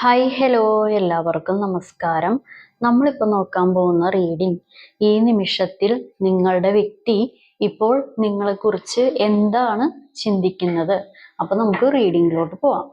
Hi hello എല്ലാവർക്കും നമസ്കാരം. നമ്മളിപ്പോൾ നോക്കാൻ പോകുന്ന റീഡിംഗ് ഈ നിമിഷത്തിൽ നിങ്ങളുടെ വ്യക്തി ഇപ്പോൾ നിങ്ങളെക്കുറിച്ച് എന്താണ് ചിന്തിക്കുന്നത്? അപ്പോൾ നമുക്ക് റീഡിങ്ങിലോട്ട് പോവാം.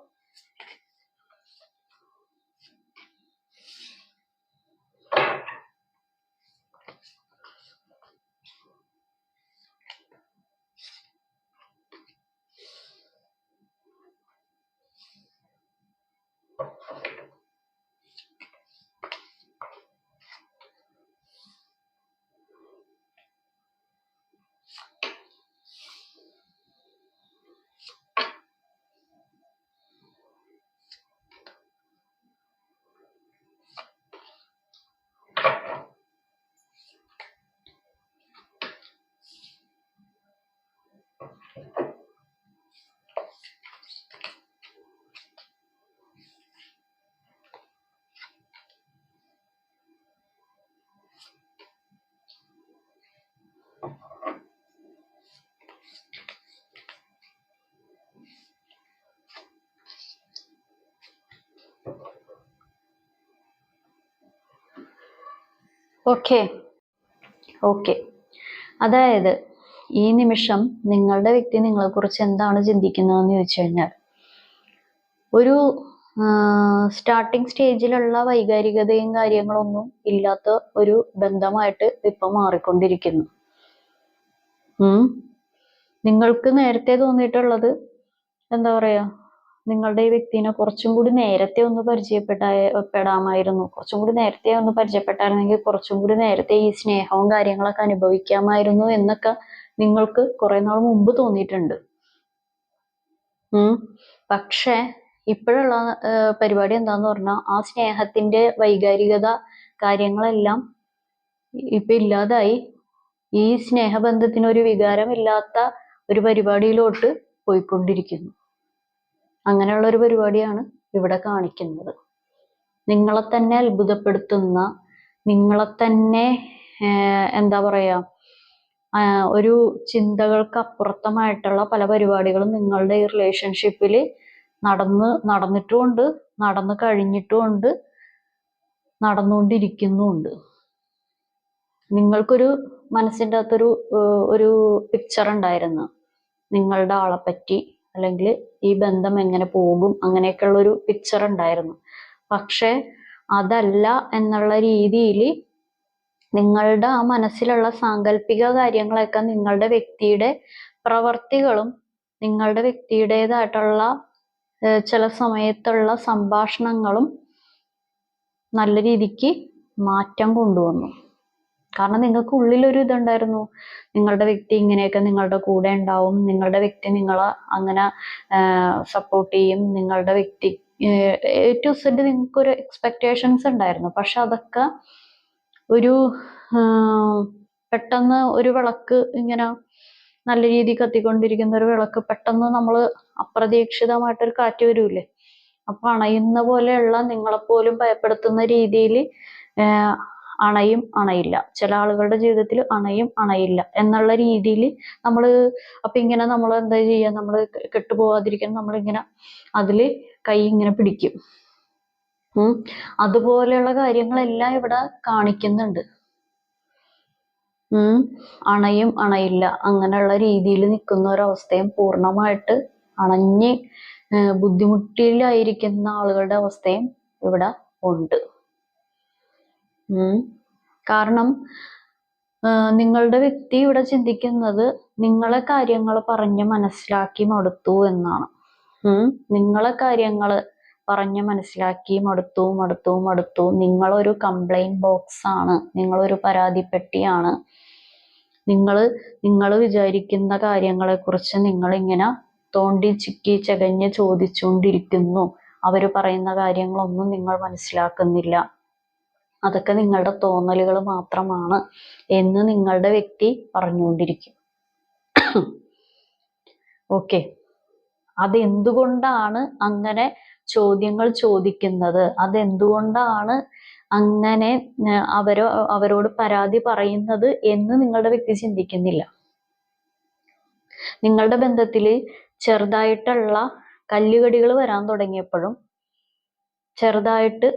ഓക്കെ ഓക്കെ അതായത് ഈ നിമിഷം നിങ്ങളുടെ വ്യക്തി നിങ്ങളെക്കുറിച്ച് എന്താണ് ചിന്തിക്കുന്നതെന്ന് ചോദിച്ചു കഴിഞ്ഞാൽ ഒരു സ്റ്റാർട്ടിങ് സ്റ്റേജിലുള്ള വൈകാരികതയും കാര്യങ്ങളൊന്നും ഇല്ലാത്ത ഒരു ബന്ധമായിട്ട് ഇപ്പം മാറിക്കൊണ്ടിരിക്കുന്നു. നിങ്ങൾക്ക് നേരത്തെ തോന്നിയിട്ടുള്ളത് എന്താ പറയാ നിങ്ങളുടെ ഈ വ്യക്തിനെ കുറച്ചും കൂടി നേരത്തെ ഒന്ന് പരിചയപ്പെട്ട പെടാമായിരുന്നു. കുറച്ചും കൂടി നേരത്തെ ഒന്ന് പരിചയപ്പെട്ടായിരുന്നെങ്കിൽ കുറച്ചും കൂടി നേരത്തെ ഈ സ്നേഹവും കാര്യങ്ങളൊക്കെ അനുഭവിക്കാമായിരുന്നു എന്നൊക്കെ നിങ്ങൾക്ക് കുറെ നാൾ മുമ്പ് തോന്നിയിട്ടുണ്ട്. ഉം. പക്ഷേ ഇപ്പോഴുള്ള പരിപാടി എന്താന്ന് പറഞ്ഞാൽ ആ സ്നേഹത്തിന്റെ വൈകാരികത കാര്യങ്ങളെല്ലാം ഇപ്പൊ ഇല്ലാതായി. ഈ സ്നേഹബന്ധത്തിന് ഒരു വികാരമില്ലാത്ത ഒരു പരിപാടിയിലോട്ട് പോയിക്കൊണ്ടിരിക്കുന്നു. അങ്ങനെയുള്ള ഒരു പരിപാടിയാണ് ഇവിടെ കാണിക്കുന്നത്. നിങ്ങളെ തന്നെ അത്ഭുതപ്പെടുത്തുന്ന നിങ്ങളെ തന്നെ എന്താ പറയാ ഒരു ചിന്തകൾക്ക് അപ്പുറത്തമായിട്ടുള്ള പല പരിപാടികളും നിങ്ങളുടെ ഈ റിലേഷൻഷിപ്പിൽ നടന്ന് നടന്നിട്ടുമുണ്ട് നടന്നു കഴിഞ്ഞിട്ടുമുണ്ട് നടന്നുകൊണ്ടിരിക്കുന്നുണ്ട് നിങ്ങൾക്കൊരു മനസ്സിന്റെ അകത്തൊരു ഒരു പിക്ചർ ഉണ്ടായിരുന്നു. നിങ്ങളുടെ ആളെപ്പറ്റി. പറ്റി അല്ലെങ്കിൽ ഈ ബന്ധം എങ്ങനെ പോകും അങ്ങനെയൊക്കെയുള്ള ഒരു പിക്ചർ ഉണ്ടായിരുന്നു. പക്ഷെ അതല്ല എന്നുള്ള രീതിയിൽ നിങ്ങളുടെ ആ മനസ്സിലുള്ള സാങ്കല്പിക കാര്യങ്ങളൊക്കെ നിങ്ങളുടെ വ്യക്തിയുടെ പ്രവർത്തികളും നിങ്ങളുടെ വ്യക്തിയുടേതായിട്ടുള്ള ചില സമയത്തുള്ള സംഭാഷണങ്ങളും നല്ല രീതിക്ക് മാറ്റം കൊണ്ടുവന്നു. കാരണം നിങ്ങൾക്ക് ഉള്ളിലൊരു ഇതുണ്ടായിരുന്നു. നിങ്ങളുടെ വ്യക്തി ഇങ്ങനെയൊക്കെ നിങ്ങളുടെ കൂടെ ഉണ്ടാവും. നിങ്ങളുടെ വ്യക്തി നിങ്ങളെ അങ്ങനെ സപ്പോർട്ട് ചെയ്യും. നിങ്ങളുടെ വ്യക്തി എ ടു സെഡ് നിങ്ങൾക്ക് ഒരു എക്സ്പെക്ടേഷൻസ് ഉണ്ടായിരുന്നു. പക്ഷെ അതൊക്കെ ഒരു പെട്ടെന്ന് ഒരു വിളക്ക് ഇങ്ങനെ നല്ല രീതിയിൽ കത്തിക്കൊണ്ടിരിക്കുന്ന ഒരു വിളക്ക് പെട്ടെന്ന് നമ്മൾ അപ്രതീക്ഷിതമായിട്ടൊരു കാറ്റ് വരൂലേ അപ്പൊ അണയുന്ന പോലെയുള്ള നിങ്ങളെപ്പോലും ഭയപ്പെടുത്തുന്ന രീതിയിൽ അണയും അണയില്ല. ചില ആളുകളുടെ ജീവിതത്തിൽ അണയും അണയില്ല എന്നുള്ള രീതിയിൽ നമ്മൾ അപ്പൊ ഇങ്ങനെ നമ്മൾ എന്താ ചെയ്യുക നമ്മൾ കെട്ടുപോകാതിരിക്കാൻ നമ്മളിങ്ങനെ അതിൽ കൈ ഇങ്ങനെ പിടിക്കും. അതുപോലെയുള്ള കാര്യങ്ങളെല്ലാം ഇവിടെ കാണിക്കുന്നുണ്ട്. അണയും അണയില്ല. അങ്ങനെയുള്ള രീതിയിൽ നിൽക്കുന്ന ഒരവസ്ഥയും പൂർണമായിട്ട് അണഞ്ഞ് ബുദ്ധിമുട്ടിലായിരിക്കുന്ന ആളുകളുടെ അവസ്ഥയും ഇവിടെ ഉണ്ട്. കാരണം നിങ്ങളുടെ വ്യക്തി ഇവിടെ ചിന്തിക്കുന്നത് നിങ്ങളെ കാര്യങ്ങൾ പറഞ്ഞ് മനസ്സിലാക്കി മടുത്തു എന്നാണ്. നിങ്ങളെ കാര്യങ്ങൾ പറഞ്ഞ് മനസ്സിലാക്കി മടുത്തു മടുത്തു മടുത്തു. നിങ്ങളൊരു കംപ്ലൈന്റ് ബോക്സ് ആണ്. നിങ്ങളൊരു പരാതിപ്പെട്ടിയാണ് നിങ്ങൾ നിങ്ങൾ വിചാരിക്കുന്ന കാര്യങ്ങളെക്കുറിച്ച് നിങ്ങൾ ഇങ്ങനെ തോണ്ടി ചിക്കി ചകഞ്ഞ് ചോദിച്ചുകൊണ്ടിരിക്കുന്നു. അവർ പറയുന്ന കാര്യങ്ങളൊന്നും നിങ്ങൾ മനസ്സിലാക്കുന്നില്ല. അതൊക്കെ നിങ്ങളുടെ തോന്നലുകൾ മാത്രമാണ് എന്ന് നിങ്ങളുടെ വ്യക്തി പറഞ്ഞുകൊണ്ടിരിക്കും. ഓക്കെ അതെന്തുകൊണ്ടാണ് അങ്ങനെ ചോദ്യങ്ങൾ ചോദിക്കുന്നത്? അതെന്തുകൊണ്ടാണ് അങ്ങനെ അവരോ അവരോട് പരാതി പറയുന്നത് എന്ന് നിങ്ങളുടെ വ്യക്തി ചിന്തിക്കുന്നില്ല. നിങ്ങളുടെ ബന്ധത്തിൽ ചെറുതായിട്ടുള്ള കല്ലുകടികൾ വരാൻ തുടങ്ങിയപ്പോഴും ചെറുതായിട്ട്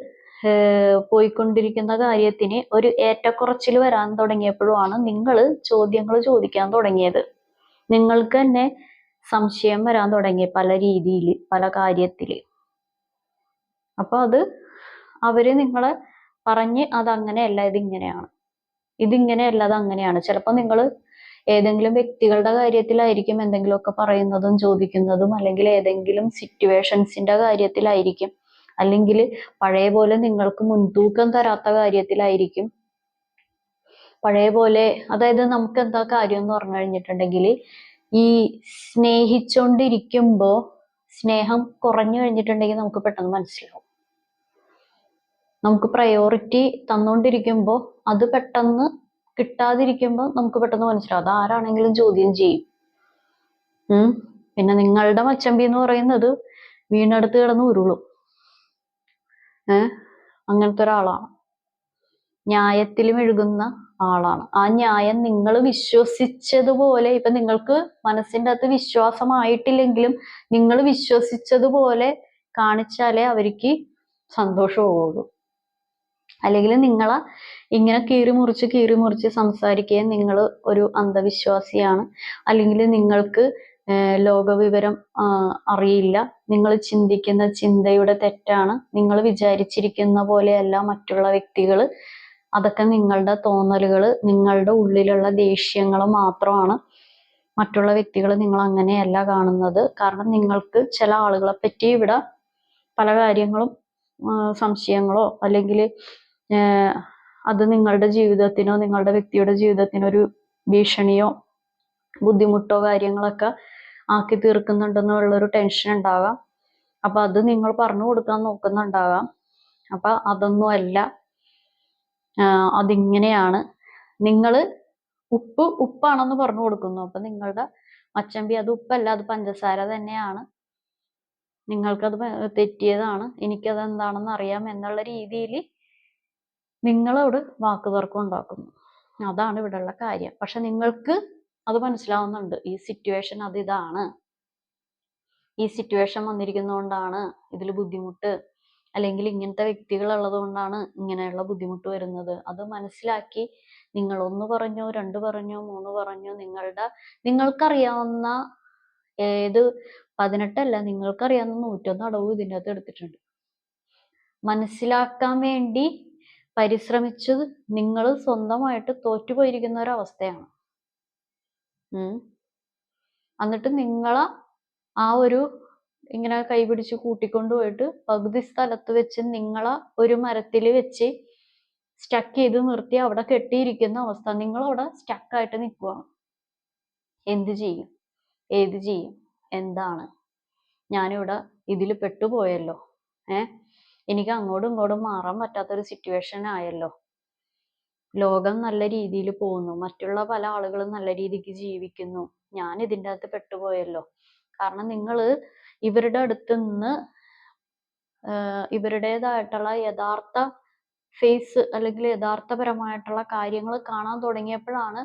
പോയിക്കൊണ്ടിരിക്കുന്ന കാര്യത്തിന് ഒരു ഏറ്റക്കുറച്ചിൽ വരാൻ തുടങ്ങിയപ്പോഴുമാണ് നിങ്ങൾ ചോദ്യങ്ങൾ ചോദിക്കാൻ തുടങ്ങിയത്. നിങ്ങൾക്ക് തന്നെ സംശയം വരാൻ തുടങ്ങി പല രീതിയിൽ പല കാര്യത്തിൽ. അപ്പോൾ അത് അവർ നിങ്ങളെ പറഞ്ഞ് അതങ്ങനെയല്ല ഇതിങ്ങനെയാണ്. ഇതിങ്ങനെയല്ല അത് അങ്ങനെയാണ് ചിലപ്പോൾ നിങ്ങൾ ഏതെങ്കിലും വ്യക്തികളുടെ കാര്യത്തിലായിരിക്കും എന്തെങ്കിലുമൊക്കെ പറയുന്നതും ചോദിക്കുന്നതും അല്ലെങ്കിൽ ഏതെങ്കിലും സിറ്റുവേഷൻസിന്റെ കാര്യത്തിലായിരിക്കും അല്ലെങ്കിൽ പഴയ പോലെ നിങ്ങൾക്ക് മുൻതൂക്കം തരാത്ത കാര്യത്തിലായിരിക്കും. പഴയ പോലെ അതായത് നമുക്ക് എന്താ കാര്യം എന്ന് പറഞ്ഞു കഴിഞ്ഞിട്ടുണ്ടെങ്കിൽ ഈ സ്നേഹിച്ചോണ്ടിരിക്കുമ്പോ സ്നേഹം കുറഞ്ഞു കഴിഞ്ഞിട്ടുണ്ടെങ്കിൽ നമുക്ക് പെട്ടെന്ന് മനസ്സിലാവും. നമുക്ക് പ്രയോറിറ്റി തന്നോണ്ടിരിക്കുമ്പോ അത് പെട്ടെന്ന് കിട്ടാതിരിക്കുമ്പോ നമുക്ക് പെട്ടെന്ന് മനസ്സിലാവും. അത് ആരാണെങ്കിലും ചോദ്യം ചെയ്യും. പിന്നെ നിങ്ങളുടെ മച്ചമ്പി എന്ന് പറയുന്നത് വീണടുത്ത് കിടന്ന് ഉരുളും. അങ്ങനത്തെ ഒരാളാണ് ന്യായത്തിൽ മെഴുകുന്ന ആളാണ്. ആ ന്യായം നിങ്ങൾ വിശ്വസിച്ചതുപോലെ ഇപ്പൊ നിങ്ങൾക്ക് മനസ്സിന്റെ അകത്ത് വിശ്വാസമായിട്ടില്ലെങ്കിലും നിങ്ങൾ വിശ്വസിച്ചതുപോലെ കാണിച്ചാലേ അവർക്ക് സന്തോഷമാവുള്ളൂ. അല്ലെങ്കിൽ നിങ്ങളെ ഇങ്ങനെ കീറി മുറിച്ച് കീറി മുറിച്ച് സംസാരിക്കുകയും നിങ്ങൾ ഒരു അന്ധവിശ്വാസിയാണ്. അല്ലെങ്കിൽ നിങ്ങൾക്ക് ലോകവിവരം അറിയില്ല. നിങ്ങൾ ചിന്തിക്കുന്ന ചിന്തയുടെ തെറ്റാണ്. നിങ്ങൾ വിചാരിച്ചിരിക്കുന്ന പോലെയല്ല മറ്റുള്ള വ്യക്തികൾ അതൊക്കെ നിങ്ങളുടെ തോന്നലുകൾ നിങ്ങളുടെ ഉള്ളിലുള്ള ദേഷ്യങ്ങൾ മാത്രമാണ്. മറ്റുള്ള വ്യക്തികൾ നിങ്ങൾ അങ്ങനെയല്ല കാണുന്നത്. കാരണം നിങ്ങൾക്ക് ചില ആളുകളെ പറ്റി ഇവിടെ പല കാര്യങ്ങളും സംശയങ്ങളോ അല്ലെങ്കിൽ അത് നിങ്ങളുടെ ജീവിതത്തിനോ നിങ്ങളുടെ വ്യക്തിയുടെ ജീവിതത്തിനോ ഒരു ഭീഷണിയോ ബുദ്ധിമുട്ടോ കാര്യങ്ങളൊക്കെ ആക്കി തീർക്കുന്നുണ്ടെന്നുള്ളൊരു ടെൻഷൻ ഉണ്ടാകാം അപ്പൊ അത് നിങ്ങൾ പറഞ്ഞു കൊടുക്കാൻ നോക്കുന്നുണ്ടാകാം അപ്പൊ അതൊന്നും അല്ല അതിങ്ങനെയാണ്. നിങ്ങൾ ഉപ്പ് ഉപ്പാണെന്ന് പറഞ്ഞു കൊടുക്കുന്നു. അപ്പൊ നിങ്ങളുടെ മച്ചമ്പി അത് ഉപ്പല്ല അത് പഞ്ചസാര തന്നെയാണ്. നിങ്ങൾക്കത് തെറ്റിയതാണ്. എനിക്കത് എന്താണെന്ന് അറിയാം എന്നുള്ള രീതിയിൽ നിങ്ങളോട് വാക്കുതർക്കം ഉണ്ടാക്കുന്നു. അതാണ് ഇവിടെയുള്ള കാര്യം. പക്ഷെ നിങ്ങൾക്ക് അത് മനസ്സിലാവുന്നുണ്ട്. ഈ സിറ്റുവേഷൻ അത് ഇതാണ്. ഈ സിറ്റുവേഷൻ വന്നിരിക്കുന്നതുകൊണ്ടാണ് ഇതിൽ ബുദ്ധിമുട്ട്. അല്ലെങ്കിൽ ഇങ്ങനത്തെ വ്യക്തികൾ ഉള്ളതുകൊണ്ടാണ് ഇങ്ങനെയുള്ള ബുദ്ധിമുട്ട് വരുന്നത്. അത് മനസ്സിലാക്കി നിങ്ങൾ ഒന്ന് പറഞ്ഞോ രണ്ട് പറഞ്ഞോ മൂന്ന് പറഞ്ഞോ നിങ്ങളുടെ നിങ്ങൾക്കറിയാവുന്ന ഏത് പതിനെട്ടല്ല നിങ്ങൾക്കറിയാവുന്ന നൂറ്റൊന്ന് അടവും ഇതിന്റെ അകത്ത് എടുത്തിട്ടുണ്ട്. മനസ്സിലാക്കാൻ വേണ്ടി പരിശ്രമിച്ചത് നിങ്ങൾ സ്വന്തമായിട്ട് തോറ്റുപോയിരിക്കുന്ന ഒരവസ്ഥയാണ്. എന്നിട്ട് നിങ്ങളെ ആ ഒരു ഇങ്ങനെ കൈപിടിച്ച് കൂട്ടിക്കൊണ്ടുപോയിട്ട് പകുതി സ്ഥലത്ത് വെച്ച് നിങ്ങളെ ഒരു മരത്തിൽ വെച്ച് സ്റ്റക്ക് ചെയ്ത് നിർത്തി അവിടെ കെട്ടിയിരിക്കുന്ന അവസ്ഥ. നിങ്ങൾ അവിടെ സ്റ്റക്കായിട്ട് നിൽക്കുകയാണ് എന്ത് ചെയ്യും? ഏത് ചെയ്യും? എന്താണ്? ഞാനിവിടെ ഇതിൽ പെട്ടുപോയല്ലോ. ഏ? എനിക്ക് അങ്ങോട്ടും ഇങ്ങോട്ടും മാറാൻ പറ്റാത്തൊരു സിറ്റുവേഷൻ ആയല്ലോ. ലോകം നല്ല രീതിയിൽ പോകുന്നു. മറ്റുള്ള പല ആളുകളും നല്ല രീതിക്ക് ജീവിക്കുന്നു. ഞാൻ ഇതിന്റെ അകത്ത് പെട്ടുപോയല്ലോ. കാരണം നിങ്ങൾ ഇവരുടെ അടുത്ത് നിന്ന് ഇവരുടേതായിട്ടുള്ള യഥാർത്ഥ ഫേസ് അല്ലെങ്കിൽ യഥാർത്ഥപരമായിട്ടുള്ള കാര്യങ്ങൾ കാണാൻ തുടങ്ങിയപ്പോഴാണ്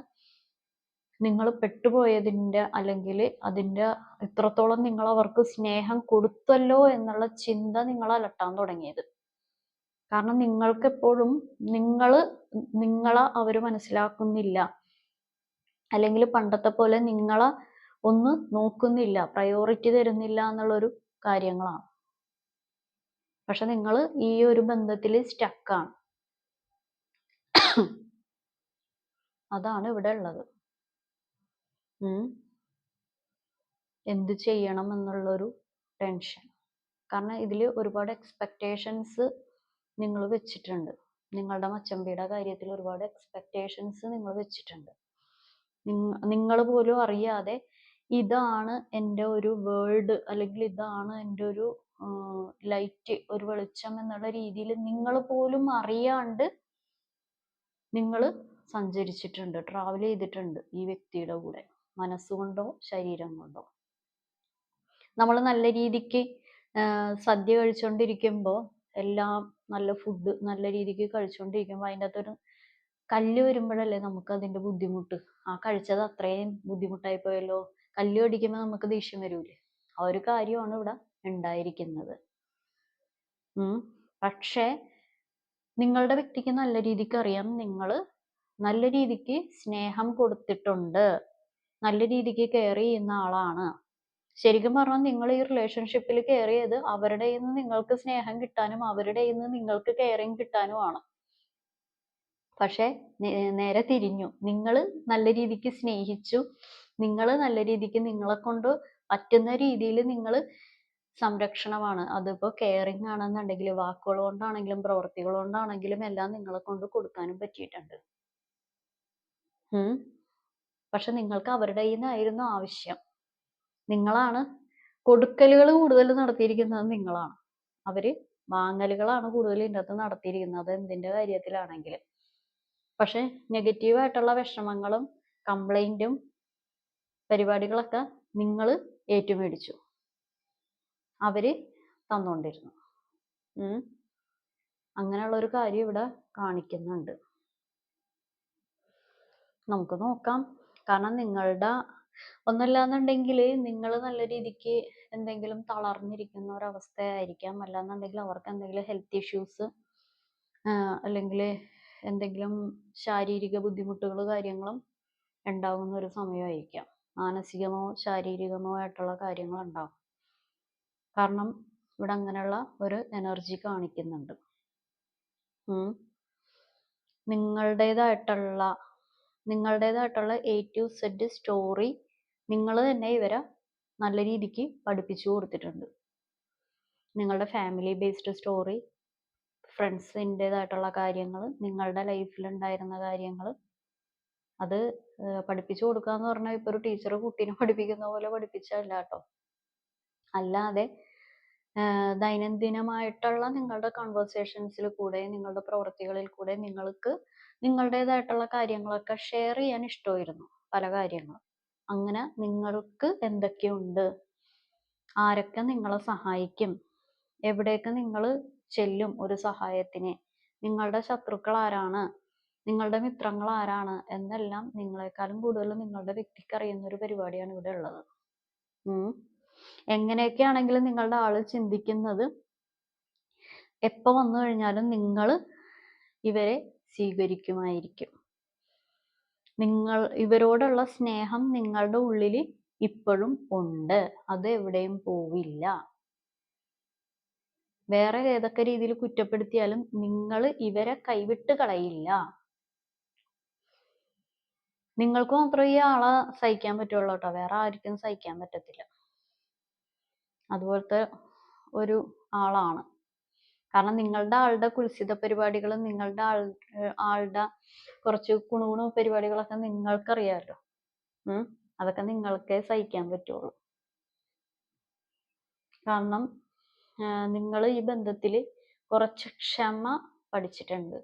നിങ്ങൾ പെട്ടുപോയതിന്റെ അല്ലെങ്കിൽ അതിന്റെ ഇത്രത്തോളം നിങ്ങൾ അവർക്ക് സ്നേഹം കൊടുത്തല്ലോ എന്നുള്ള ചിന്ത നിങ്ങൾ അലട്ടാൻ തുടങ്ങിയത്. കാരണം നിങ്ങൾക്ക് എപ്പോഴും നിങ്ങൾ നിങ്ങളെ അവർ മനസ്സിലാക്കുന്നില്ല. അല്ലെങ്കിൽ പണ്ടത്തെ പോലെ നിങ്ങളെ ഒന്ന് നോക്കുന്നില്ല പ്രയോറിറ്റി തരുന്നില്ല എന്നുള്ളൊരു കാര്യങ്ങളാണ്. പക്ഷെ നിങ്ങൾ ഈ ഒരു ബന്ധത്തിൽ സ്റ്റക്കാണ് അതാണ് ഇവിടെ ഉള്ളത്. എന്ത് ചെയ്യണം എന്നുള്ളൊരു ടെൻഷൻ കാരണം ഇതിൽ ഒരുപാട് എക്സ്പെക്റ്റേഷൻസ് നിങ്ങൾ വെച്ചിട്ടുണ്ട്. നിങ്ങളുടെ മച്ചമ്പിയുടെ കാര്യത്തിൽ ഒരുപാട് എക്സ്പെക്റ്റേഷൻസ് നിങ്ങൾ വെച്ചിട്ടുണ്ട്. നിങ്ങൾ പോലും അറിയാതെ ഇതാണ് എന്റെ ഒരു വേൾഡ് അല്ലെങ്കിൽ ഇതാണ് എന്റെ ഒരു ലൈറ്റ് ഒരു വെളിച്ചം എന്നുള്ള രീതിയിൽ നിങ്ങൾ പോലും അറിയാണ്ട് നിങ്ങൾ സഞ്ചരിച്ചിട്ടുണ്ട് ട്രാവൽ ചെയ്തിട്ടുണ്ട് ഈ വ്യക്തിയുടെ കൂടെ. മനസ്സുകൊണ്ടോ ശരീരം കൊണ്ടോ. നമ്മൾ നല്ല രീതിക്ക് സദ്യ കഴിച്ചുകൊണ്ടിരിക്കുമ്പോൾ എല്ലാം നല്ല ഫുഡ് നല്ല രീതിക്ക് കഴിച്ചുകൊണ്ടിരിക്കുമ്പോൾ അതിന്റെ അകത്തൊരു കല്ല് വരുമ്പോഴല്ലേ നമുക്ക് അതിന്റെ ബുദ്ധിമുട്ട്. ആ കഴിച്ചത് അത്രയും ബുദ്ധിമുട്ടായി പോയല്ലോ. കല്ല് കടിക്കുമ്പോൾ നമുക്ക് ദേഷ്യം വരൂലേ? ആ ഒരു കാര്യമാണ് ഇവിടെ ഉണ്ടായിരിക്കുന്നത്. പക്ഷേ നിങ്ങളുടെ വ്യക്തിക്ക് നല്ല രീതിക്ക് അറിയാം. നിങ്ങൾ നല്ല രീതിക്ക് സ്നേഹം കൊടുത്തിട്ടുണ്ട്. നല്ല രീതിക്ക് കെയർ ചെയ്യുന്ന ആളാണ്. ശരിക്കും പറഞ്ഞാൽ നിങ്ങൾ ഈ റിലേഷൻഷിപ്പിൽ കയറിയത് അവരുടെ നിന്ന് നിങ്ങൾക്ക് സ്നേഹം കിട്ടാനും അവരുടെ നിന്ന് നിങ്ങൾക്ക് കെയറിങ് കിട്ടാനുമാണ് പക്ഷെ നേരെ തിരിഞ്ഞു. നിങ്ങൾ നല്ല രീതിക്ക് സ്നേഹിച്ചു. നിങ്ങൾ നല്ല രീതിക്ക് നിങ്ങളെ കൊണ്ട് പറ്റുന്ന രീതിയിൽ നിങ്ങൾ സംരക്ഷണമാണ്. അതിപ്പോ കെയറിങ് ആണെന്നുണ്ടെങ്കിൽ വാക്കുകൾ കൊണ്ടാണെങ്കിലും പ്രവർത്തികൾ കൊണ്ടാണെങ്കിലും എല്ലാം നിങ്ങളെ കൊണ്ട് കൊടുക്കാനും പറ്റിയിട്ടുണ്ട്. പക്ഷെ നിങ്ങൾക്ക് അവരുടെ കയ്യിൽ നിന്നായിരുന്നു ആവശ്യം. നിങ്ങളാണ്. കൊടുക്കലുകൾ കൂടുതൽ നടത്തിയിരിക്കുന്നത് നിങ്ങളാണ്. അവർ വാങ്ങലുകളാണ് കൂടുതൽ ഇതിന്റെ അകത്ത് നടത്തിയിരിക്കുന്നത് എന്തിന്റെ കാര്യത്തിലാണെങ്കിലും. പക്ഷെ നെഗറ്റീവ് ആയിട്ടുള്ള വിഷമങ്ങളും കംപ്ലൈന്റും പരിപാടികളൊക്കെ നിങ്ങൾ ഏറ്റുമേടിച്ചു. അവർ തന്നുകൊണ്ടിരുന്നു അങ്ങനെയുള്ള ഒരു കാര്യം ഇവിടെ കാണിക്കുന്നുണ്ട്. നമുക്ക് നോക്കാം. കാരണം നിങ്ങളുടെ ഒന്നല്ലാന്നുണ്ടെങ്കിൽ നിങ്ങൾ നല്ല രീതിക്ക് എന്തെങ്കിലും തളർന്നിരിക്കുന്ന ഒരവസ്ഥയായിരിക്കാം അല്ലാന്നുണ്ടെങ്കിൽ അവർക്ക് എന്തെങ്കിലും ഹെൽത്ത് ഇഷ്യൂസ് അല്ലെങ്കിൽ എന്തെങ്കിലും ശാരീരിക ബുദ്ധിമുട്ടുകൾ കാര്യങ്ങളും ഉണ്ടാകുന്ന ഒരു സമയമായിരിക്കാം. മാനസികമോ ശാരീരികമോ ആയിട്ടുള്ള കാര്യങ്ങൾ ഉണ്ടാകും കാരണം ഇവിടെ അങ്ങനെയുള്ള ഒരു എനർജി കാണിക്കുന്നുണ്ട്. നിങ്ങളുടേതായിട്ടുള്ള നിങ്ങളുടേതായിട്ടുള്ള എ ടു സെഡ് സ്റ്റോറി നിങ്ങൾ തന്നെ ഇവരെ നല്ല രീതിക്ക് പഠിപ്പിച്ചു കൊടുത്തിട്ടുണ്ട്. നിങ്ങളുടെ ഫാമിലി ബേസ്ഡ് സ്റ്റോറി ഫ്രണ്ട്സിന്റെതായിട്ടുള്ള കാര്യങ്ങൾ നിങ്ങളുടെ ലൈഫിൽ ഉണ്ടായിരുന്ന കാര്യങ്ങൾ അത് പഠിപ്പിച്ചു കൊടുക്കുക എന്ന് പറഞ്ഞാൽ ഇപ്പോൾ ഒരു ടീച്ചർ കുട്ടീനെ പഠിപ്പിക്കുന്ന പോലെ പഠിപ്പിച്ചല്ല കേട്ടോ. അല്ലാതെ ദൈനംദിനമായിട്ടുള്ള നിങ്ങളുടെ കൺവേർസേഷൻസിൽ കൂടെ നിങ്ങളുടെ പ്രവൃത്തികളിൽ കൂടെ നിങ്ങൾക്ക് നിങ്ങളുടേതായിട്ടുള്ള കാര്യങ്ങളൊക്കെ ഷെയർ ചെയ്യാൻ ഇഷ്ടമായിരുന്നു പല കാര്യങ്ങളും. അങ്ങനെ നിങ്ങൾക്ക് എന്തൊക്കെയുണ്ട്? ആരൊക്കെ നിങ്ങളെ സഹായിക്കും? എവിടെയൊക്കെ നിങ്ങൾ ചെല്ലും ഒരു സഹായത്തിന്? നിങ്ങളുടെ ശത്രുക്കൾ ആരാണ്? നിങ്ങളുടെ മിത്രങ്ങൾ ആരാണ്? എന്നെല്ലാം നിങ്ങളെക്കാളും കൂടുതൽ നിങ്ങളുടെ വ്യക്തിക്ക് അറിയുന്ന ഒരു പരിപാടിയാണ് ഇവിടെ ഉള്ളത്. ഉം. എങ്ങനെയൊക്കെയാണെങ്കിലും നിങ്ങളുടെ ആൾ ചിന്തിക്കുന്നത് എപ്പോ വന്നു കഴിഞ്ഞാലും നിങ്ങൾ ഇവരെ സ്വീകരിക്കുമായിരിക്കും. നിങ്ങൾ ഇവരോടുള്ള സ്നേഹം നിങ്ങളുടെ ഉള്ളിൽ ഇപ്പോഴും ഉണ്ട്. അത് എവിടെയും പോവില്ല. വേറെ ഏതൊക്കെ രീതിയിൽ കുറ്റപ്പെടുത്തിയാലും നിങ്ങൾ ഇവരെ കൈവിട്ട് കളയില്ല. നിങ്ങൾക്ക് മാത്രമേ ഈ ആളെ സഹിക്കാൻ പറ്റുള്ളൂ കേട്ടോ വേറെ ആർക്കും സഹിക്കാൻ പറ്റത്തില്ല. അതുപോലത്തെ ഒരു ആളാണ്. കാരണം നിങ്ങളുടെ ആളുടെ കുൽസിത പരിപാടികളും നിങ്ങളുടെ ആൾ ആളുടെ കുറച്ച് കുണുകുണു പരിപാടികളൊക്കെ നിങ്ങൾക്കറിയാമല്ലോ ഉം? അതൊക്കെ നിങ്ങൾക്കേ സഹിക്കാൻ പറ്റുള്ളൂ. കാരണം നിങ്ങൾ ഈ ബന്ധത്തിൽ കുറച്ച് ക്ഷമ പഠിച്ചിട്ടുണ്ട്.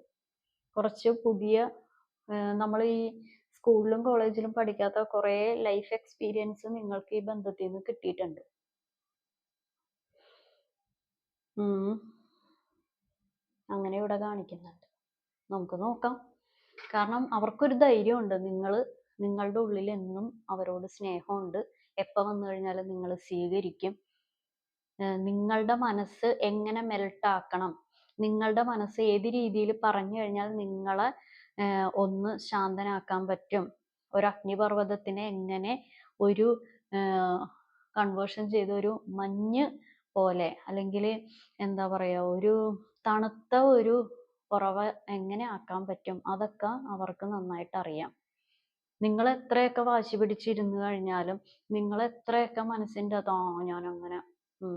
കുറച്ച് പുതിയ നമ്മൾ ഈ സ്കൂളിലും കോളേജിലും പഠിക്കാത്ത കുറേ ലൈഫ് എക്സ്പീരിയൻസ് നിങ്ങൾക്ക് ഈ ബന്ധത്തിൽ നിന്ന് കിട്ടിയിട്ടുണ്ട് അങ്ങനെ ഇവിടെ കാണിക്കുന്നുണ്ട്. നമുക്ക് നോക്കാം. കാരണം അവർക്കൊരു ധൈര്യമുണ്ട്. നിങ്ങൾ നിങ്ങളുടെ ഉള്ളിൽ എന്നും അവരോട് സ്നേഹമുണ്ട്. എപ്പോൾ വന്നു കഴിഞ്ഞാലും നിങ്ങൾ സ്വീകരിക്കും. നിങ്ങളുടെ മനസ്സ് എങ്ങനെ മെൽട്ടാക്കണം നിങ്ങളുടെ മനസ്സ് ഏത് രീതിയിൽ പറഞ്ഞു കഴിഞ്ഞാൽ നിങ്ങളെ ഒന്ന് ശാന്തനാക്കാൻ പറ്റും? ഒരു അഗ്നിപർവതത്തിനെ എങ്ങനെ ഒരു കൺവേർഷൻ ചെയ്ത് ഒരു മഞ്ഞ് പോലെ അല്ലെങ്കിൽ എന്താ പറയുക ഒരു തണുത്ത ഒരു ഉറവ എങ്ങനെ ആക്കാൻ പറ്റും? അതൊക്കെ അവർക്ക് നന്നായിട്ട് അറിയാം. നിങ്ങൾ എത്രയൊക്കെ വാശി പിടിച്ചിരുന്നു കഴിഞ്ഞാലും നിങ്ങൾ എത്രയൊക്കെ മനസ്സിന്റെ അതോ ഞാൻ അങ്ങനെ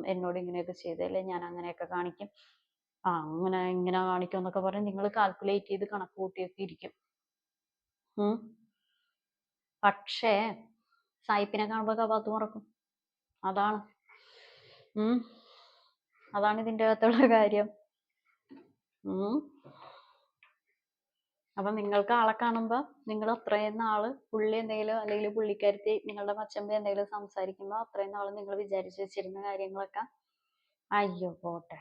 എന്നോട് ഇങ്ങനെയൊക്കെ ചെയ്തല്ലേ ഞാൻ അങ്ങനെയൊക്കെ കാണിക്കും. ആ അങ്ങനെ ഇങ്ങനെ കാണിക്കും എന്നൊക്കെ പറഞ്ഞ് നിങ്ങൾ കാൽക്കുലേറ്റ് ചെയ്ത് കണക്ക് കൂട്ടിയൊക്കെ ഇരിക്കും. പക്ഷേ സായിപ്പിനെ കാണുമ്പോൾ കവാത്ത് മറക്കും അതാണ്. അതാണ് ഇതിന്റെ അകത്തുള്ള കാര്യം. അപ്പൊ നിങ്ങൾക്ക് ആളെ കാണുമ്പോൾ നിങ്ങൾ അത്രയും നാൾ പുള്ളി എന്തെങ്കിലും അല്ലെങ്കിൽ പുള്ളിക്കാരത്തി നിങ്ങളുടെ മച്ചമ്പ എന്തെങ്കിലും സംസാരിക്കുമ്പോൾ അത്രയും നാൾ നിങ്ങൾ വിചാരിച്ചു വെച്ചിരുന്ന കാര്യങ്ങളൊക്കെ അയ്യോ പോട്ടെ.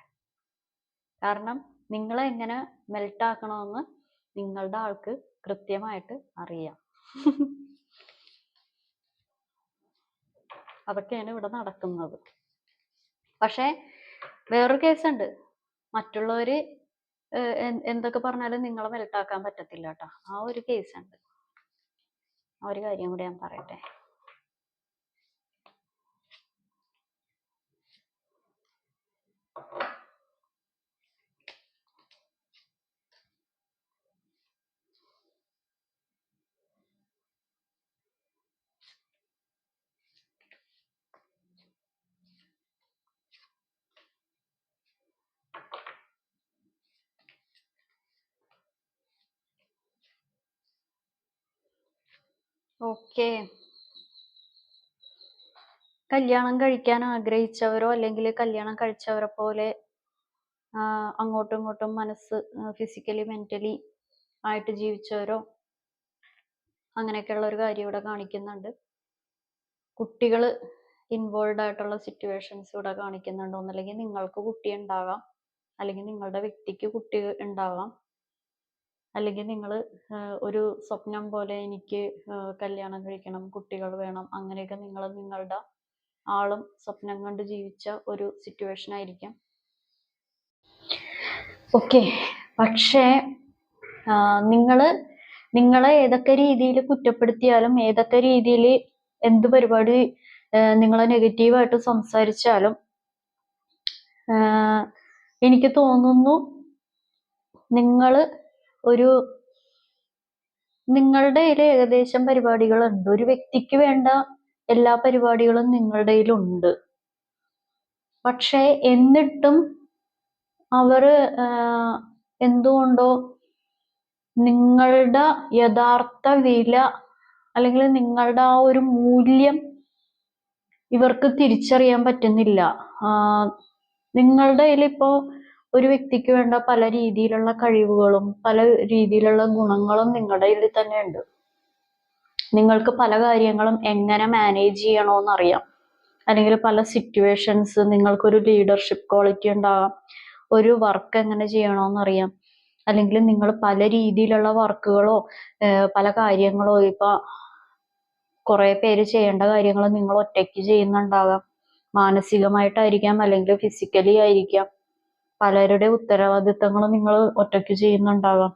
കാരണം നിങ്ങളെ എങ്ങനെ മെൽട്ട് ആക്കണമെന്ന് നിങ്ങളുടെ ആൾക്ക് കൃത്യമായിട്ട് അറിയാം. അതൊക്കെയാണ് ഇവിടെ നടക്കുന്നത്. പക്ഷേ വേറൊരു കേസുണ്ട് മറ്റുള്ളവര് എന്തൊക്കെ പറഞ്ഞാലും നിങ്ങളെ മെൽട്ടാക്കാൻ പറ്റത്തില്ല കേട്ടോ. ആ ഒരു കേസ് ഉണ്ട്. ആ ഒരു കാര്യം കൂടി ഞാൻ പറയട്ടെ. ഓക്കെ. കല്യാണം കഴിക്കാൻ ആഗ്രഹിച്ചവരോ അല്ലെങ്കിൽ കല്യാണം കഴിച്ചവരെ പോലെ അങ്ങോട്ടും ഇങ്ങോട്ടും മനസ്സ് ഫിസിക്കലി മെന്റലി ആയിട്ട് ജീവിച്ചവരോ അങ്ങനെയൊക്കെയുള്ള ഒരു കാര്യം ഇവിടെ കാണിക്കുന്നുണ്ട്. കുട്ടികൾ ഇൻവോൾവ് ആയിട്ടുള്ള സിറ്റുവേഷൻസ് ഇവിടെ കാണിക്കുന്നുണ്ട്. ഒന്നല്ലെങ്കിൽ നിങ്ങൾക്ക് കുട്ടി ഉണ്ടാകാം. അല്ലെങ്കിൽ നിങ്ങളുടെ വ്യക്തിക്ക് കുട്ടി ഉണ്ടാകാം. അല്ലെങ്കിൽ നിങ്ങൾ ഒരു സ്വപ്നം പോലെ എനിക്ക് കല്യാണം കഴിക്കണം കുട്ടികൾ വേണം അങ്ങനെയൊക്കെ നിങ്ങൾ നിങ്ങളുടെ ആളും സ്വപ്നം കണ്ട് ജീവിച്ച ഒരു സിറ്റുവേഷൻ ആയിരിക്കാം. ഓക്കെ പക്ഷേ നിങ്ങൾ നിങ്ങളെ ഏതൊക്കെ രീതിയിൽ കുറ്റപ്പെടുത്തിയാലും ഏതൊക്കെ രീതിയിൽ എന്ത് പരിപാടി നിങ്ങളെ നെഗറ്റീവായിട്ട് സംസാരിച്ചാലും എനിക്ക് തോന്നുന്നു നിങ്ങൾ ഒരു നിങ്ങളുടെ കയ്യിൽ ഏകദേശം പരിപാടികളുണ്ട്. ഒരു വ്യക്തിക്ക് വേണ്ട എല്ലാ പരിപാടികളും നിങ്ങളുടെ കയ്യിലുണ്ട്. പക്ഷേ എന്നിട്ടും ആഹ് എന്തുകൊണ്ടോ നിങ്ങളുടെ യഥാർത്ഥ വില അല്ലെങ്കിൽ നിങ്ങളുടെ ആ ഒരു മൂല്യം ഇവർക്ക് തിരിച്ചറിയാൻ പറ്റുന്നില്ല. നിങ്ങളുടെ കയ്യിൽ ഒരു വ്യക്തിക്ക് വേണ്ട പല രീതിയിലുള്ള കഴിവുകളും പല രീതിയിലുള്ള ഗുണങ്ങളും നിങ്ങളുടെ കയ്യിൽ തന്നെ ഉണ്ട്. നിങ്ങൾക്ക് പല കാര്യങ്ങളും എങ്ങനെ മാനേജ് ചെയ്യണമെന്ന് അറിയാം അല്ലെങ്കിൽ പല സിറ്റുവേഷൻസ് നിങ്ങൾക്കൊരു ലീഡർഷിപ്പ് ക്വാളിറ്റി ഉണ്ടാകാം. ഒരു വർക്ക് എങ്ങനെ ചെയ്യണമെന്ന് അറിയാം അല്ലെങ്കിൽ നിങ്ങൾ പല രീതിയിലുള്ള വർക്കുകളോ പല കാര്യങ്ങളോ ഇപ്പൊ കുറെ പേര് ചെയ്യേണ്ട കാര്യങ്ങൾ നിങ്ങൾ ഒറ്റയ്ക്ക് ചെയ്യുന്നുണ്ടാകാം. മാനസികമായിട്ടായിരിക്കാം അല്ലെങ്കിൽ ഫിസിക്കലി ആയിരിക്കാം. പലരുടെ ഉത്തരവാദിത്തങ്ങൾ നിങ്ങൾ ഒറ്റയ്ക്ക് ചെയ്യുന്നുണ്ടാവാം.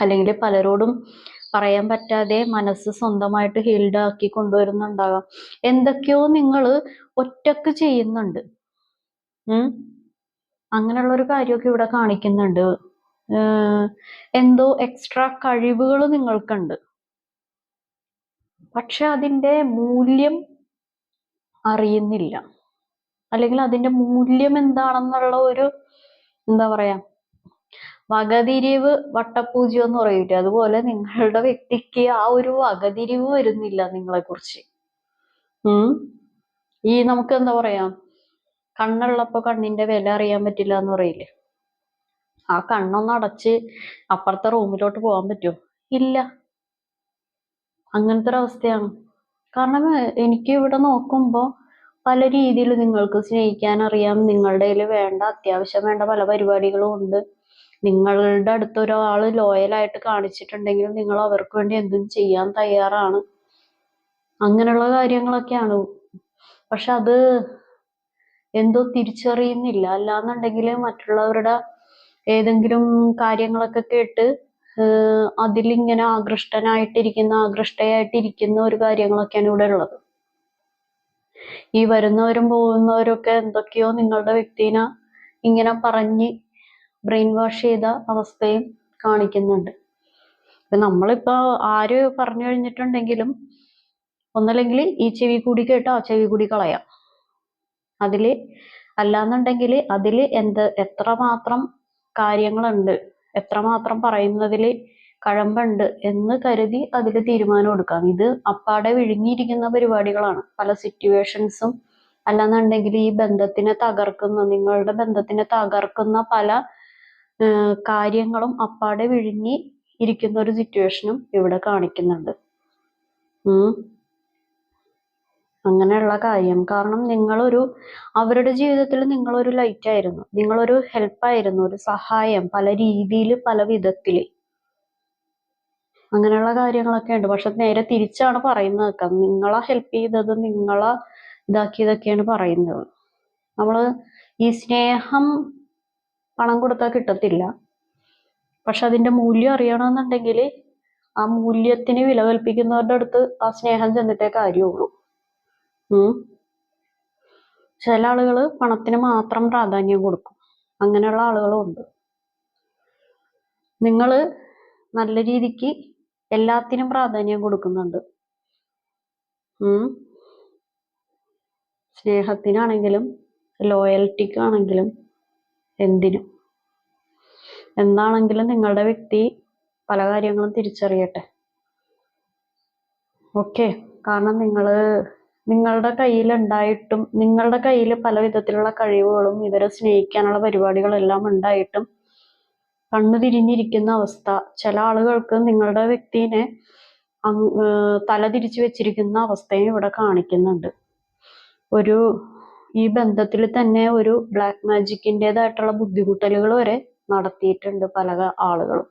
അല്ലെങ്കിൽ പലരോടും പറയാൻ പറ്റാതെ മനസ്സ് സ്വന്തമായിട്ട് ഹീൽഡ് ആക്കി കൊണ്ടുവരുന്നുണ്ടാകാം എന്തൊക്കെയോ നിങ്ങൾ ഒറ്റയ്ക്ക് ചെയ്യുന്നുണ്ട്. ഉം? അങ്ങനെയുള്ള ഒരു കാര്യമൊക്കെ ഇവിടെ കാണിക്കുന്നുണ്ട്. എന്തോ എക്സ്ട്രാ കഴിവുകൾ നിങ്ങൾക്കുണ്ട്. പക്ഷെ അതിന്റെ മൂല്യം അറിയുന്നില്ല. അല്ലെങ്കിൽ അതിന്റെ മൂല്യം എന്താണെന്നുള്ള ഒരു എന്താ പറയാ? വകതിരിവ് വട്ടപൂജ്യം എന്ന് പറയൂലേ അതുപോലെ നിങ്ങളുടെ വ്യക്തിക്ക് ആ ഒരു വകതിരിവ് വരുന്നില്ല നിങ്ങളെ കുറിച്ച് ഉം. ഈ നമുക്ക് എന്താ പറയാ? കണ്ണുള്ളപ്പോ കണ്ണിന്റെ വില അറിയാൻ പറ്റില്ല എന്ന് പറയില്ലേ? ആ കണ്ണൊന്ന് അടച്ച് അപ്പുറത്തെ റൂമിലോട്ട് പോകാൻ പറ്റുമോ ഇല്ല. അങ്ങനത്തെ ഒരു അവസ്ഥയാണ്. കാരണം എനിക്ക് ഇവിടെ നോക്കുമ്പോ പല രീതിയിൽ നിങ്ങൾക്ക് സ്നേഹിക്കാൻ അറിയാം. നിങ്ങളുടെ കയ്യിൽ വേണ്ട അത്യാവശ്യം വേണ്ട പല പരിപാടികളും ഉണ്ട്. നിങ്ങളുടെ അടുത്ത് ഒരാൾ ലോയലായിട്ട് കാണിച്ചിട്ടുണ്ടെങ്കിൽ നിങ്ങൾ അവർക്ക് വേണ്ടി എന്തും ചെയ്യാൻ തയ്യാറാണ്. അങ്ങനെയുള്ള കാര്യങ്ങളൊക്കെയാണ്. പക്ഷെ അത് എന്തോ തിരിച്ചറിയുന്നില്ല. അല്ലാന്നുണ്ടെങ്കിൽ മറ്റുള്ളവരുടെ ഏതെങ്കിലും കാര്യങ്ങളൊക്കെ കേട്ട് അതിലിങ്ങനെ ആകൃഷ്ടനായിട്ടിരിക്കുന്ന ആകൃഷ്ടയായിട്ടിരിക്കുന്ന ഒരു കാര്യങ്ങളൊക്കെയാണ് ഇവിടെ ഉള്ളത്. ഈ വരുന്നവരും പോകുന്നവരും ഒക്കെ എന്തൊക്കെയോ നിങ്ങളുടെ വ്യക്തിനെ ഇങ്ങനെ പറഞ്ഞ് ബ്രെയിൻ വാഷ് ചെയ്ത അവസ്ഥയും കാണിക്കുന്നുണ്ട്. ഇപ്പൊ നമ്മളിപ്പോ ആര് പറഞ്ഞു കഴിഞ്ഞിട്ടുണ്ടെങ്കിലും ഒന്നല്ലെങ്കിൽ ഈ ചെവി കൂടി കേട്ടോ ആ ചെവി കൂടി കളയാം. അതിൽ അല്ലാന്നുണ്ടെങ്കിൽ അതിൽ എന്ത് എത്രമാത്രം കാര്യങ്ങളുണ്ട് എത്രമാത്രം പറയുന്നതിൽ കഴമ്പുണ്ട് എന്ന് കരുതി അതിൽ തീരുമാനം എടുക്കാം. ഇത് അപ്പാടെ വിഴുങ്ങിയിരിക്കുന്ന പരിപാടികളാണ്. പല സിറ്റുവേഷൻസും അല്ലാന്നുണ്ടെങ്കിൽ ഈ ബന്ധത്തിനെ തകർക്കുന്ന നിങ്ങളുടെ ബന്ധത്തിനെ തകർക്കുന്ന പല കാര്യങ്ങളും അപ്പാടെ വിഴുങ്ങി ഇരിക്കുന്ന ഒരു സിറ്റുവേഷനും ഇവിടെ കാണിക്കുന്നുണ്ട്. അങ്ങനെയുള്ള കാര്യം. കാരണം നിങ്ങളൊരു അവരുടെ ജീവിതത്തിൽ നിങ്ങളൊരു ലൈറ്റ് ആയിരുന്നു. നിങ്ങളൊരു ഹെൽപ്പായിരുന്നു ഒരു സഹായം. പല രീതിയിൽ പല വിധത്തിൽ അങ്ങനെയുള്ള കാര്യങ്ങളൊക്കെ ഉണ്ട്. പക്ഷെ നേരെ തിരിച്ചാണ് പറയുന്നത് നിങ്ങളെ ഹെൽപ്പ് ചെയ്തത് നിങ്ങളെ ഇതാക്കിയതൊക്കെയാണ് പറയുന്നത്. നമ്മൾ ഈ സ്നേഹം പണം കൊടുത്താൽ കിട്ടത്തില്ല. പക്ഷെ അതിന്റെ മൂല്യം അറിയണമെന്നുണ്ടെങ്കിൽ ആ മൂല്യത്തിന് വില കൽപ്പിക്കുന്നവരുടെ അടുത്ത് ആ സ്നേഹം ചെന്നിട്ടേ കാര്യമുള്ളൂ. ചില ആളുകൾ പണത്തിന് മാത്രം പ്രാധാന്യം കൊടുക്കും. അങ്ങനെയുള്ള ആളുകളും ഉണ്ട്. നിങ്ങൾ നല്ല രീതിക്ക് എല്ലാത്തിനും പ്രാധാന്യം കൊടുക്കുന്നുണ്ട്. സ്നേഹത്തിനാണെങ്കിലും ലോയൽറ്റിക്കാണെങ്കിലും എന്തിനും. എന്താണെങ്കിലും നിങ്ങളുടെ വ്യക്തി പല കാര്യങ്ങളും തിരിച്ചറിയട്ടെ. ഓക്കെ കാരണം നിങ്ങൾ നിങ്ങളുടെ കയ്യിൽ ഉണ്ടായിട്ടും നിങ്ങളുടെ കയ്യിൽ പല വിധത്തിലുള്ള കഴിവുകളും ഇവരെ സ്നേഹിക്കാനുള്ള പരിപാടികളെല്ലാം ഉണ്ടായിട്ടും കണ്ണു തിരിഞ്ഞിരിക്കുന്ന അവസ്ഥ ചില ആളുകൾക്ക് നിങ്ങളുടെ വ്യക്തിനെ തലതിരിച്ചു വെച്ചിരിക്കുന്ന അവസ്ഥയും ഇവിടെ കാണിക്കുന്നുണ്ട്. ഒരു ഈ ബന്ധത്തിൽ തന്നെ ഒരു ബ്ലാക്ക് മാജിക്കിന്റെതായിട്ടുള്ള ബുദ്ധിമുട്ടലുകൾ വരെ നടത്തിയിട്ടുണ്ട് പല ആളുകളും.